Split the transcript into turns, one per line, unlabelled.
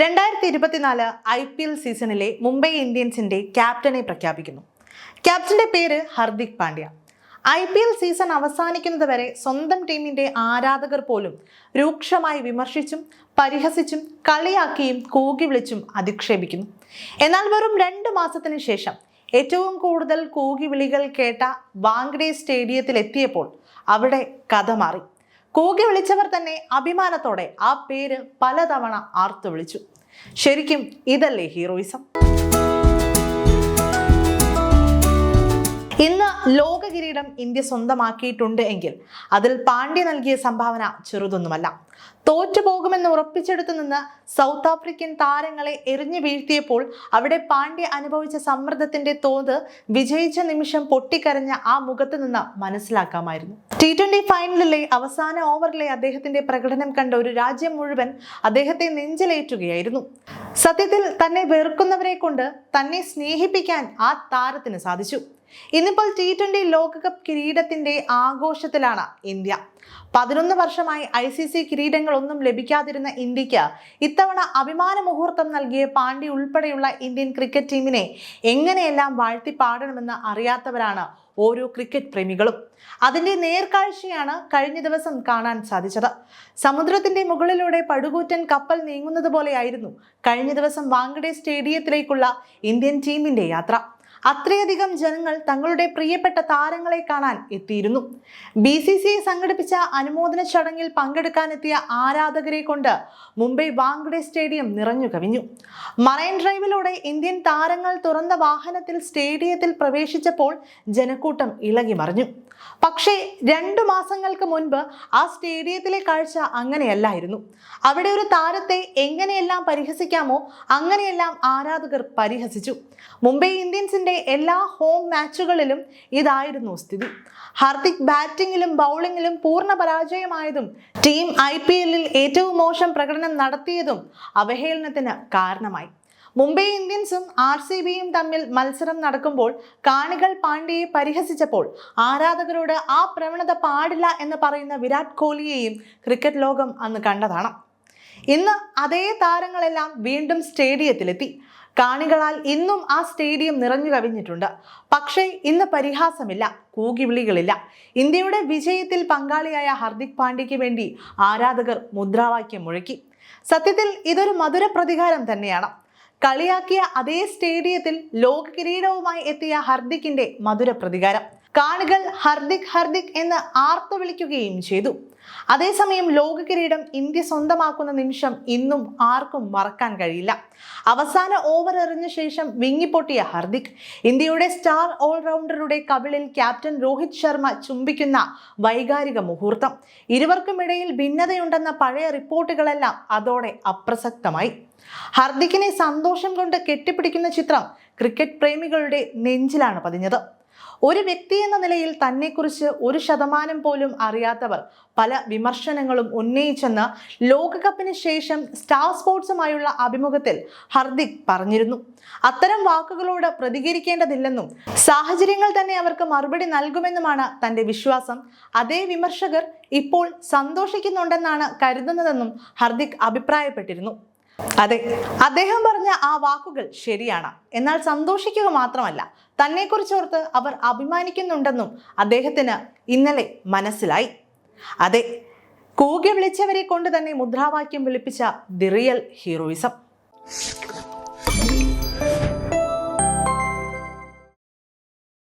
രണ്ടായിരത്തി ഇരുപത്തിനാല് I P L സീസണിലെ മുംബൈ ഇന്ത്യൻസിന്റെ ക്യാപ്റ്റനെ പ്രഖ്യാപിക്കുന്നു. ക്യാപ്റ്റന്റെ പേര് Hardik Pandya. I P L season അവസാനിക്കുന്നത് വരെ സ്വന്തം ടീമിന്റെ ആരാധകർ പോലും രൂക്ഷമായി വിമർശിച്ചും പരിഹസിച്ചും കളിയാക്കിയും കൂകി വിളിച്ചും അധിക്ഷേപിക്കുന്നു. എന്നാൽ വെറും രണ്ട് മാസത്തിന് ശേഷം ഏറ്റവും കൂടുതൽ കൂകി വിളികൾ കേട്ട വാങ്കഡെ സ്റ്റേഡിയത്തിൽ എത്തിയപ്പോൾ അവിടെ കഥ മാറി. കൂകി വിളിച്ചവർ തന്നെ അഭിമാനത്തോടെ ആ പേര് പലതവണ ആർത്തു വിളിച്ചു. ശരിക്കും ഇതല്ലേ ഹീറോയിസം? ഇന്ന് ലോക കിരീടം ഇന്ത്യ സ്വന്തമാക്കിയിട്ടുണ്ട് എങ്കിൽ അതിൽ പാണ്ഡ്യ നൽകിയ സംഭാവന ചെറുതൊന്നുമല്ല. തോറ്റുപോകുമെന്ന് ഉറപ്പിച്ചെടുത്തു നിന്ന് സൗത്ത് ആഫ്രിക്കൻ താരങ്ങളെ എറിഞ്ഞു വീഴ്ത്തിയപ്പോൾ അവിടെ പാണ്ഡ്യ അനുഭവിച്ച സമ്മർദ്ദത്തിന്റെ തോത് വിജയിച്ച നിമിഷം പൊട്ടിക്കരഞ്ഞ ആ മുഖത്ത് നിന്ന് മനസ്സിലാക്കാമായിരുന്നു. ടി ട്വന്റി ഫൈനലിലെ അവസാന ഓവറിലെ അദ്ദേഹത്തിന്റെ പ്രകടനം കണ്ട ഒരു രാജ്യം മുഴുവൻ അദ്ദേഹത്തെ നെഞ്ചിലേറ്റുകയായിരുന്നു. സത്യത്തിൽ തന്നെ വെറുക്കുന്നവരെ കൊണ്ട് തന്നെ സ്നേഹിപ്പിക്കാൻ ആ താരത്തിന് സാധിച്ചു. ഇന്നിപ്പോൾ ടി ട്വന്റി ലോകകപ്പ് കിരീടത്തിന്റെ ആഘോഷത്തിലാണ് ഇന്ത്യ. പതിനൊന്ന് വർഷമായി ഐ സി സി കിരീടങ്ങളൊന്നും ലഭിക്കാതിരുന്ന ഇന്ത്യയ്ക്ക് ഇത്തവണ അഭിമാന മുഹൂർത്തം നൽകിയ പാണ്ഡ്യ ഉൾപ്പെടെയുള്ള ഇന്ത്യൻ ക്രിക്കറ്റ് ടീമിനെ എങ്ങനെയെല്ലാം വാഴ്ത്തി പാടണമെന്ന് അറിയാത്തവരാണ് ഓരോ ക്രിക്കറ്റ് പ്രേമികളും. അതിന്റെ നേർക്കാഴ്ചയാണ് കഴിഞ്ഞ ദിവസം കാണാൻ സാധിച്ചത്. സമുദ്രത്തിന്റെ മുകളിലൂടെ പടുകൂറ്റൻ കപ്പൽ നീങ്ങുന്നത് പോലെയായിരുന്നു കഴിഞ്ഞ ദിവസം വാങ്കഡെ സ്റ്റേഡിയത്തിലേക്കുള്ള ഇന്ത്യൻ ടീമിന്റെ യാത്ര. അത്രയധികം ജനങ്ങൾ തങ്ങളുടെ പ്രിയപ്പെട്ട താരങ്ങളെ കാണാൻ എത്തിയിരുന്നു. ബി സി സി സംഘടിപ്പിച്ച അനുമോദന ചടങ്ങിൽ പങ്കെടുക്കാനെത്തിയ ആരാധകരെ കൊണ്ട് മുംബൈ വാങ്കഡെ സ്റ്റേഡിയം നിറഞ്ഞു കവിഞ്ഞു. മറൈൻ ഡ്രൈവിലൂടെ ഇന്ത്യൻ താരങ്ങൾ തുറന്ന വാഹനത്തിൽ സ്റ്റേഡിയത്തിൽ പ്രവേശിച്ചപ്പോൾ ജനക്കൂട്ടം ഇളകി മറിഞ്ഞു. പക്ഷേ രണ്ടു മാസങ്ങൾക്ക് മുൻപ് ആ സ്റ്റേഡിയത്തിലെ കാഴ്ച അങ്ങനെയല്ലായിരുന്നു. അവിടെ ഒരു താരത്തെ എങ്ങനെയെല്ലാം പരിഹസിക്കാമോ അങ്ങനെയെല്ലാം ആരാധകർ പരിഹസിച്ചു. മുംബൈ ഇന്ത്യൻസിന്റെ എല്ലാ ഹോം മാച്ചുകളിലും ഇതായിരുന്നു സ്ഥിതി. ഹാർദിക് ബാറ്റിംഗിലും ബൗളിംഗിലും പൂർണ പരാജയമായതും ടീം ഐ പി എല്ലിൽ ഏറ്റവും മോശം പ്രകടനം നടത്തിയതും അവഹേളനത്തിന് കാരണമായി. മുംബൈ ഇന്ത്യൻസും ആർ സി ബിയും തമ്മിൽ മത്സരം നടക്കുമ്പോൾ കാണികൾ പാണ്ഡ്യയെ പരിഹസിച്ചപ്പോൾ ആരാധകരോട് ആ പ്രവണത പാടില്ല എന്ന് പറയുന്ന വിരാട് കോഹ്ലിയെയും ക്രിക്കറ്റ് ലോകം അന്ന് കണ്ടതാണ്. ഇന്ന് അതേ താരങ്ങളെല്ലാം വീണ്ടും സ്റ്റേഡിയത്തിലെത്തി. കാണികളാൽ ഇന്നും ആ സ്റ്റേഡിയം നിറഞ്ഞു കവിഞ്ഞിട്ടുണ്ട്. പക്ഷേ ഇന്ന് പരിഹാസമില്ല കൂകിവിളികളില്ല. ഇന്ത്യയുടെ വിജയത്തിൽ പങ്കാളിയായ ഹർദിക് പാണ്ഡ്യയ്ക്ക് വേണ്ടി ആരാധകർ മുദ്രാവാക്യം മുഴക്കി. സത്യത്തിൽ ഇതൊരു മധുര പ്രതികാരം തന്നെയാണ്. കളിയാക്കിയ അതേ സ്റ്റേഡിയത്തിൽ ലോക കിരീടവുമായി എത്തിയ ഹർദിക്കിന്റെ മധുര പ്രതികാരം. കാണികൾ ഹർദിക് ഹർദിക് എന്ന് ആർത്തു വിളിക്കുകയും ചെയ്തു. അതേസമയം ലോക കിരീടം ഇന്ത്യ സ്വന്തമാക്കുന്ന നിമിഷം ഇന്നും ആർക്കും മറക്കാൻ കഴിയില്ല. അവസാന ഓവർ എറിഞ്ഞ ശേഷം വിങ്ങിപ്പൊട്ടിയ ഹർദിക്. ഇന്ത്യയുടെ സ്റ്റാർ ഓൾറൗണ്ടറുടെ കവിളിൽ ക്യാപ്റ്റൻ രോഹിത് ശർമ്മ ചുംബിക്കുന്ന വൈകാരിക മുഹൂർത്തം. ഇരുവർക്കുമിടയിൽ ഭിന്നതയുണ്ടെന്ന പഴയ റിപ്പോർട്ടുകളെല്ലാം അതോടെ അപ്രസക്തമായി. ഹർദിക്കിനെ സന്തോഷം കൊണ്ട് കെട്ടിപ്പിടിക്കുന്ന ചിത്രം ക്രിക്കറ്റ് പ്രേമികളുടെ നെഞ്ചിലാണ് പതിഞ്ഞത്. ഒരു വ്യക്തി എന്ന നിലയിൽ തന്നെക്കുറിച്ച് ഒരു ശതമാനം പോലും അറിയാത്തവർ പല വിമർശനങ്ങളും ഉന്നയിച്ചെന്ന് ലോകകപ്പിന് ശേഷം സ്റ്റാർ സ്പോർട്സുമായുള്ള അഭിമുഖത്തിൽ ഹർദിക് പറഞ്ഞിരുന്നു. അത്തരം വാക്കുകളോട് പ്രതികരിക്കേണ്ടതില്ലെന്നും സാഹചര്യങ്ങൾ തന്നെ അവർക്ക് മറുപടി നൽകുമെന്നുമാണ് തന്റെ വിശ്വാസം. അതേ വിമർശകർ ഇപ്പോൾ സന്തോഷിക്കുന്നുണ്ടെന്നാണ് കരുതുന്നതെന്നും ഹർദിക് അഭിപ്രായപ്പെട്ടിരുന്നു. അതെ. അദ്ദേഹം പറഞ്ഞ ആ വാക്കുകൾ ശരിയാണ്. എന്നാൽ സന്തോഷിക്കുക മാത്രമല്ല തന്നെക്കുറിച്ചോർത്ത് അവർ അഭിമാനിക്കുന്നുണ്ടെന്നും അദ്ദേഹത്തിന് ഇന്നലെ മനസ്സിലായി. അതെ കൂകി വിളിച്ചവരെ കൊണ്ട് തന്നെ മുദ്രാവാക്യം വിളിപ്പിച്ച ദി റിയൽ ഹീറോയിസം.